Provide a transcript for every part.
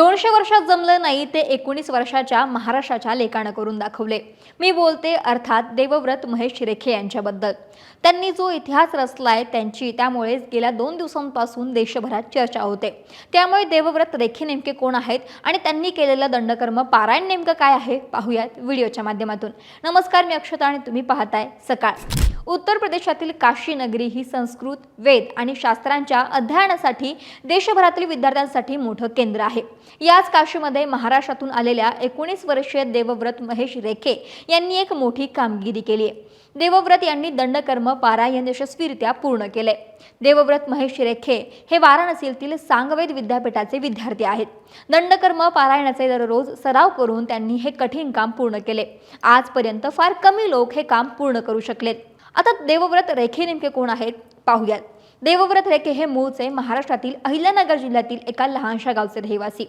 दोनशे वर्षात जमलं नाही ते एकोणीस वर्षाच्या महाराष्ट्राच्या लेखानं करून दाखवले. मी बोलते अर्थात देवव्रत महेश शिरेखे यांच्याबद्दल. त्यांनी जो इतिहास रचलाय त्यांची त्यामुळेच गेल्या दोन दिवसांपासून देशभरात चर्चा होते. त्यामुळे देवव्रत रेखे नेमके कोण आहेत आणि त्यांनी केलेलं दंडकर्म पारायण नेमकं काय आहे? पाहूयात व्हिडिओच्या माध्यमातून. नमस्कार मी अक्षता आणि तुम्ही पाहताय सकाळ. उत्तर प्रदेशातील काशी नगरी ही संस्कृत वेद आणि शास्त्रांच्या अध्ययनासाठी देशभरातील विद्यार्थ्यांसाठी मोठं केंद्र आहे. याच काशीमध्ये महाराष्ट्रातून आलेल्या एकोणीस वर्षीय देवव्रत महेश रेखे यांनी एक मोठी कामगिरी केली आहे. देवव्रत यांनी दंडकर्म पारायण यशस्वीरित्या पूर्ण केले देवव्रत महेश रेखे हे वाराणसीतील सांगवेद विद्यापीठाचे विद्यार्थी आहेत. दंडकर्म पारायणाचे दररोज सराव करून त्यांनी हे कठीण काम पूर्ण केले. आजपर्यंत फार कमी लोक हे काम पूर्ण करू शकलेत. आता देवव्रत रेखे नेमके कोण आहेत? पाहूयात. देवव्रत रेखे हे मूळचे महाराष्ट्रातील अहिल्यानगर जिल्ह्यातील एका लहानशा गावचे रहिवासी.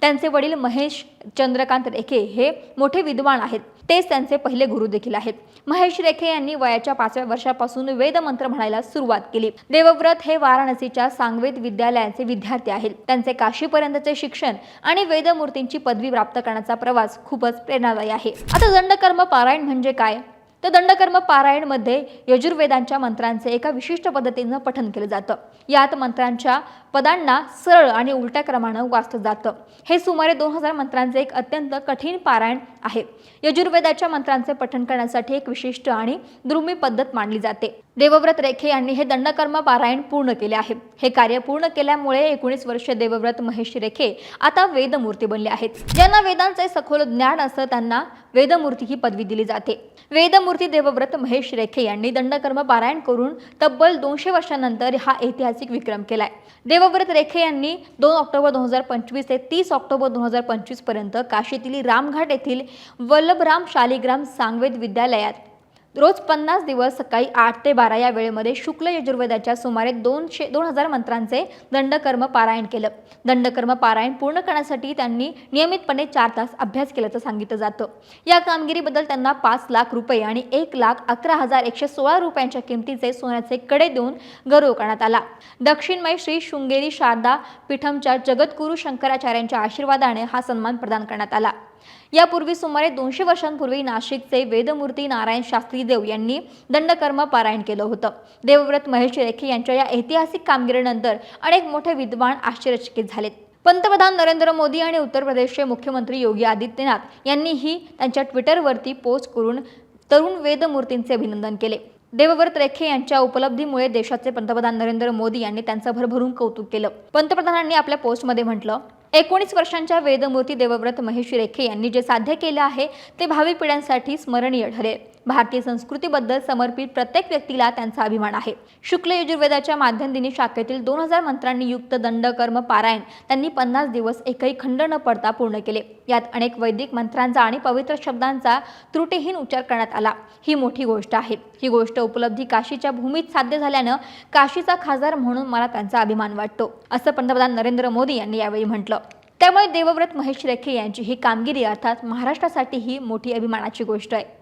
त्यांचे वडील महेश चंद्रकांत रेखे हे मोठे विद्वान आहेत. तेच त्यांचे पहिले गुरु देखील आहेत. महेश रेखे यांनी वयाच्या पाचव्या वर्षापासून वेदमंत्र म्हणायला सुरुवात केली. देवव्रत हे वाराणसीच्या सांगवेद विद्यालयाचे विद्यार्थी आहेत. त्यांचे काशीपर्यंतचे शिक्षण आणि वेदमूर्तींची पदवी प्राप्त करण्याचा प्रवास खूपच प्रेरणादायी आहे. आता दंडकर्म पारायण म्हणजे काय? तर दंडकर्म पारायणमध्ये यजुर्वेदांच्या मंत्रांचे एका विशिष्ट पद्धतीनं पठन केलं जातं. यात मंत्रांच्या पदांना सरळ आणि उलट्या क्रमानं वाचलं जातं. हे सुमारे दोन हजार मंत्रांचे एक अत्यंत कठीण पारायण आहे. यजुर्वेदाच्या मंत्रांचे पठन करण्यासाठी एक विशिष्ट आणि दुर्मिळ पद्धत मांडली जाते. देवव्रत रेखे यांनी हे दंडकर्म पारायण पूर्ण केले आहे. हे कार्य पूर्ण केल्यामुळे एकोणीस वर्ष देवव्रत महेश रेखे आता वेदमूर्ती बनले आहेत. ज्यांना वेदांचे सखोल ज्ञान असं त्यांना वेदमूर्ती ही पदवी दिली जाते. वेदमूर्ती देवव्रत महेश रेखे यांनी दंडकर्म पारायण करून तब्बल दोनशे वर्षांनंतर हा ऐतिहासिक विक्रम केलाय. देवव्रत रेखे यांनी दोन ऑक्टोबर दोन हजार पंचवीस ते तीस ऑक्टोबर दोन हजार पंचवीसपर्यंत काशीतील रामघाट येथील वल्लभराम शालिग्राम सांगवेद विद्यालयात रोज पन्नास दिवस सकाळी आठ ते बारा या वेळेमध्ये शुक्ल यजुर्वेदाच्या सुमारे दोनशे दोन हजार मंत्रांचे दंडकर्म पारायण केलं. दंडकर्म पारायण पूर्ण करण्यासाठी त्यांनी नियमितपणे चार तास अभ्यास केल्याचं सांगितलं जातं. या कामगिरीबद्दल त्यांना पाच लाख रुपये आणि एक लाख अकरा हजार एकशे सोळा रुपयांच्या किमतीचे सोन्याचे कडे देऊन गौरव करण्यात आला. दक्षिणमय श्री शृंगेरी शारदा पीठमच्या जगद्गुरू शंकराचार्यांच्या आशीर्वादाने हा सन्मान प्रदान करण्यात आला. यापूर्वी सुमारे दोनशे वर्षांपूर्वी नाशिकचे वेदमूर्ती नारायण शास्त्री देव यांनी दंडकर्म पारायण केलं होतं. देवव्रत महेश रेखे यांच्या या ऐतिहासिक कामगिरीनंतर अनेक मोठे विद्वान आश्चर्यचकित झालेत. पंतप्रधान नरेंद्र मोदी आणि उत्तर प्रदेशचे मुख्यमंत्री योगी आदित्यनाथ यांनीही त्यांच्या ट्विटरवरती पोस्ट करून तरुण वेदमूर्तींचे अभिनंदन केले. देवव्रत रेखे यांच्या उपलब्धीमुळे देशाचे पंतप्रधान नरेंद्र मोदी यांनी त्यांचं भरभरून कौतुक केलं. पंतप्रधानांनी आपल्या पोस्टमध्ये म्हटलं एकोणीस वर्षांच्या वेदमूर्ती देवव्रत महेश रेखे यांनी जे साध्य केलं आहे ते भावी पिढ्यांसाठी स्मरणीय ठरेल. भारतीय संस्कृतीबद्दल समर्पित प्रत्येक व्यक्तीला त्यांचा अभिमान आहे. शुक्ल यजुर्वेदाच्या माध्यमदिनी शाखेतील दोन हजार मंत्रांनी युक्त दंडकर्म पारायण त्यांनी पन्नास दिवस एकही खंड न पडता पूर्ण केले. यात अनेक वैदिक मंत्रांचा आणि पवित्र शब्दांचा त्रुटीहीन उच्चार करण्यात आला. ही मोठी गोष्ट आहे. ही गोष्ट उपलब्धी काशीच्या भूमीत साध्य झाल्यानं काशीचा खासदार म्हणून मला त्यांचा अभिमान वाटतो असं पंतप्रधान नरेंद्र मोदी यांनी यावेळी म्हटलं. त्यामुळे देवव्रत महेश रेखे यांची ही कामगिरी अर्थात महाराष्ट्रासाठी ही मोठी अभिमानाची गोष्ट आहे.